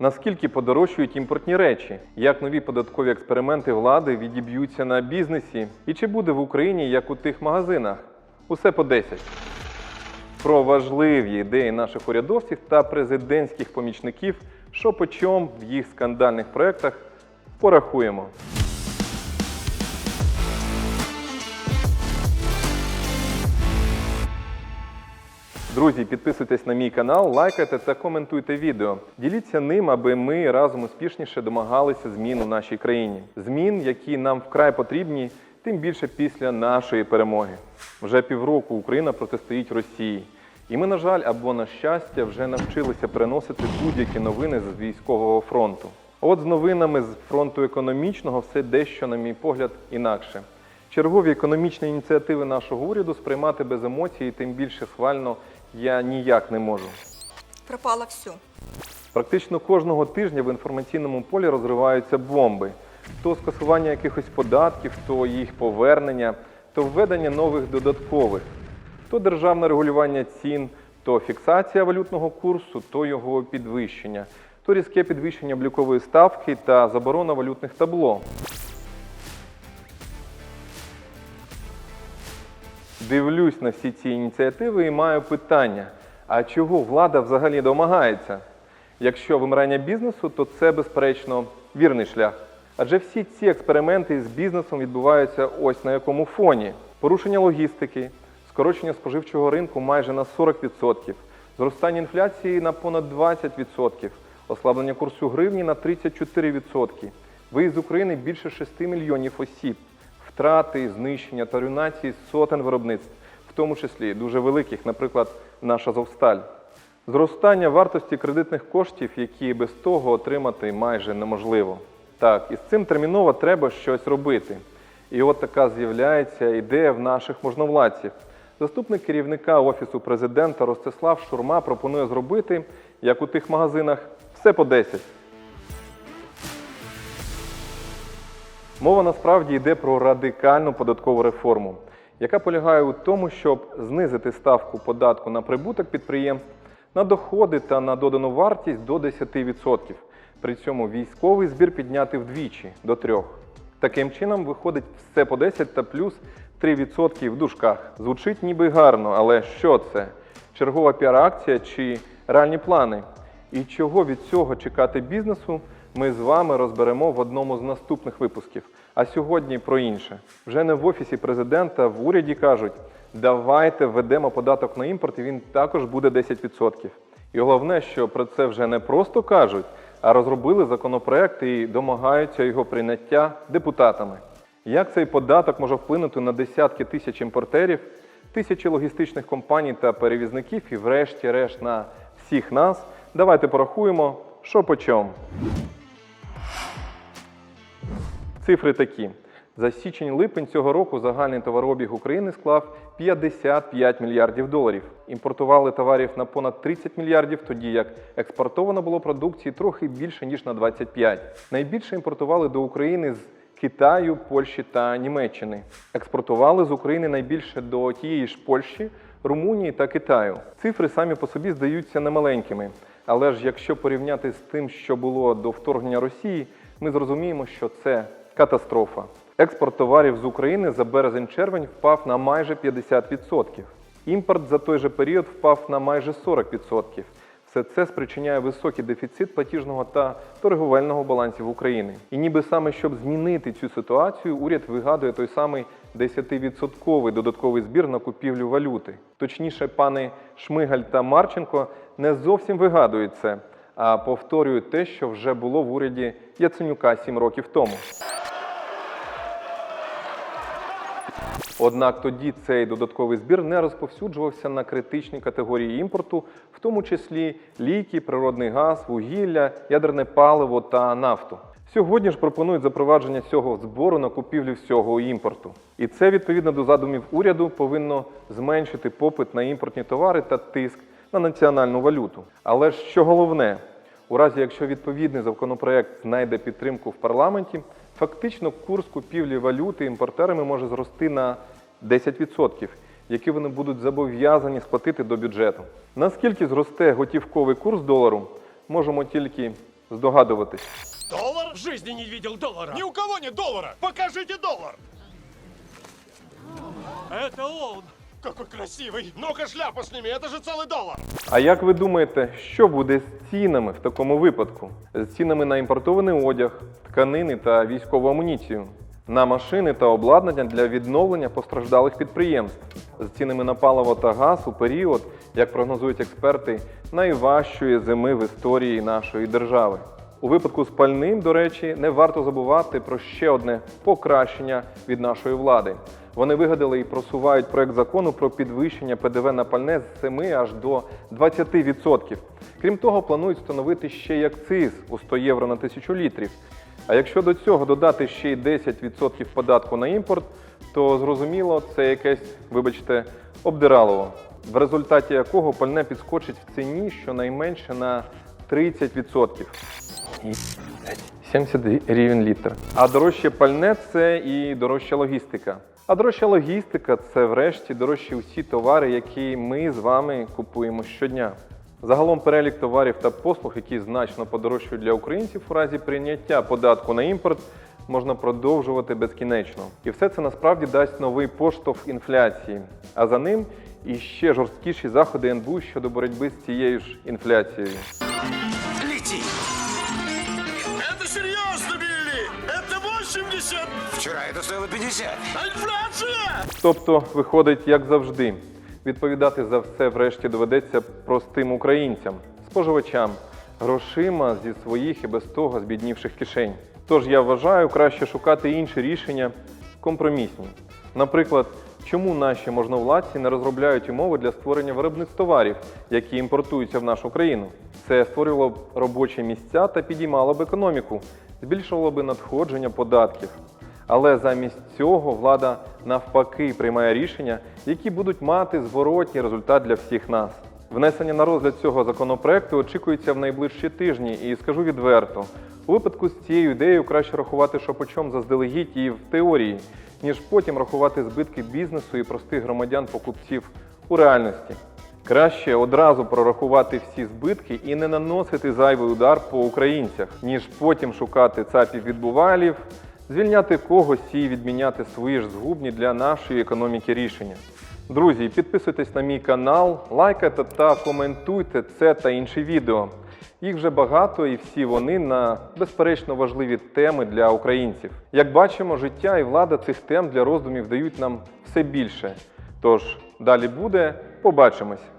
Наскільки подорожчують імпортні речі? Як нові податкові експерименти влади відіб'ються на бізнесі? І чи буде в Україні як у тих магазинах? Усе по 10. Про важливі ідеї наших урядовців та президентських помічників, що по чому в їх скандальних проєктах, порахуємо. Друзі, підписуйтесь на мій канал, лайкайте та коментуйте відео. Діліться ним, аби ми разом успішніше домагалися змін у нашій країні. Змін, які нам вкрай потрібні, тим більше після нашої перемоги. Вже півроку Україна протистоїть Росії. І ми, на жаль, або на щастя, вже навчилися переносити будь-які новини з військового фронту. От з новинами з фронту економічного все дещо, на мій погляд, інакше. Чергові економічні ініціативи нашого уряду сприймати без емоцій, тим більше схвально я ніяк не можу. Пропало все. Практично кожного тижня в інформаційному полі розриваються бомби. То скасування якихось податків, то їх повернення, то введення нових додаткових, то державне регулювання цін, то фіксація валютного курсу, то його підвищення, то різке підвищення облікової ставки та заборона валютних табло. Дивлюсь на всі ці ініціативи і маю питання: а чого влада взагалі домагається? Якщо вимирання бізнесу, то це безперечно вірний шлях. Адже всі ці експерименти з бізнесом відбуваються ось на якому фоні: порушення логістики, скорочення споживчого ринку майже на 40%, зростання інфляції на понад 20%, ослаблення курсу гривні на 34%, виїзд з України більше 6 мільйонів осіб втрати, знищення та руйнації сотень виробництв, в тому числі дуже великих, наприклад, наша Зовсталь. Зростання вартості кредитних коштів, які без того отримати майже неможливо. Так, і з цим терміново треба щось робити. І от така з'являється ідея в наших можновладців. Заступник керівника Офісу президента Ростислав Шурма пропонує зробити, як у тих магазинах, все по 10. Мова насправді йде про радикальну податкову реформу, яка полягає у тому, щоб знизити ставку податку на прибуток підприємств, на доходи та на додану вартість до 10%. При цьому військовий збір підняти вдвічі до 3%. Таким чином виходить все по 10 та плюс 3% в дужках. Звучить ніби гарно, але що це? Чергова піар-акція чи реальні плани? І чого від цього чекати бізнесу, ми з вами розберемо в одному з наступних випусків. А сьогодні про інше. Вже не в офісі президента, в уряді кажуть, давайте введемо податок на імпорт, і він також буде 10%. І головне, що про це вже не просто кажуть, а розробили законопроект і домагаються його прийняття депутатами. Як цей податок може вплинути на десятки тисяч імпортерів, тисячі логістичних компаній та перевізників і, врешті-решт, на всіх нас? Давайте порахуємо, що по чому. Цифри такі. За січень-липень цього року загальний товарообіг України склав 55 мільярдів доларів. Імпортували товарів на понад 30 мільярдів, тоді як експортовано було продукції трохи більше ніж на 25. Найбільше імпортували до України з Китаю, Польщі та Німеччини. Експортували з України найбільше до тієї ж Польщі, Румунії та Китаю. Цифри самі по собі здаються немаленькими. Але ж якщо порівняти з тим, що було до вторгнення Росії, ми зрозуміємо, що це катастрофа. Експорт товарів з України за березень-червень впав на майже 50%. Імпорт за той же період впав на майже 40%. Все це спричиняє високий дефіцит платіжного та торговельного балансів України. І ніби саме щоб змінити цю ситуацію, уряд вигадує той самий 10% додатковий збір на купівлю валюти. Точніше, пани Шмигаль та Марченко не зовсім вигадують це, а повторюють те, що вже було в уряді Яценюка 7 років тому. Однак тоді цей додатковий збір не розповсюджувався на критичні категорії імпорту, в тому числі ліки, природний газ, вугілля, ядерне паливо та нафту. Сьогодні ж пропонують запровадження цього збору на купівлю всього імпорту. І це відповідно до задумів уряду повинно зменшити попит на імпортні товари та тиск на національну валюту. Але що головне, у разі якщо відповідний законопроект знайде підтримку в парламенті, фактично курс купівлі валюти імпортерами може зрости на 10%, які вони будуть зобов'язані сплатити до бюджету. Наскільки зросте готівковий курс долару, можемо тільки здогадуватись. Доллар? В жизни не видел доллара. Ни у кого нет доллара. Покажите доллар. Это он. Какой красивый. Ну-ка шляпу сними, это же целый доллар. А як ви думаєте, що буде з цінами в такому випадку? З цінами на імпортований одяг, тканини та військову амуніцію, на машини та обладнання для відновлення постраждалих підприємств, з цінами на паливо та газ у період, як прогнозують експерти, найважчої зими в історії нашої держави. У випадку з пальним, до речі, не варто забувати про ще одне покращення від нашої влади. Вони вигадали і просувають проект закону про підвищення ПДВ на пальне з 7 аж до 20%. Крім того, планують встановити ще й акциз у 100 євро на тисячу літрів. А якщо до цього додати ще й 10% податку на імпорт, то зрозуміло, це якесь, вибачте, обдиралово, в результаті якого пальне підскочить в ціні щонайменше на 30%. 70 гривень літр. А дорожче пальне це і дорожча логістика. А дорожча логістика це врешті дорожчі усі товари, які ми з вами купуємо щодня. Загалом перелік товарів та послуг, які значно подорожчають для українців у разі прийняття податку на імпорт, можна продовжувати безкінечно. І все це насправді дасть новий поштовх інфляції, а за ним і ще жорсткіші заходи НБУ щодо боротьби з цією ж інфляцією. 70! Вчора это стоило 50. Інфляція! Тобто, виходить, як завжди, відповідати за все врешті доведеться простим українцям, споживачам, грошима зі своїх і без того збіднівших кишень. Тож я вважаю, краще шукати інші рішення компромісні. Наприклад, чому наші можновладці не розробляють умови для створення виробних товарів, які імпортуються в нашу країну? Це створювало б робочі місця та підіймало б економіку, збільшувало б надходження податків. Але замість цього влада навпаки приймає рішення, які будуть мати зворотній результат для всіх нас. Внесення на розгляд цього законопроекту очікується в найближчі тижні, і скажу відверто: у випадку з цією ідеєю краще рахувати шопочом заздалегідь і в теорії, ніж потім рахувати збитки бізнесу і простих громадян-покупців у реальності. Краще одразу прорахувати всі збитки і не наносити зайвий удар по українцях, ніж потім шукати цапів відбувалів, звільняти когось і відміняти свої ж згубні для нашої економіки рішення. Друзі, підписуйтесь на мій канал, лайкайте та коментуйте це та інші відео. Їх вже багато, і всі вони на безперечно важливі теми для українців. Як бачимо, життя і влада цих тем для роздумів дають нам все більше. Тож далі буде, побачимось.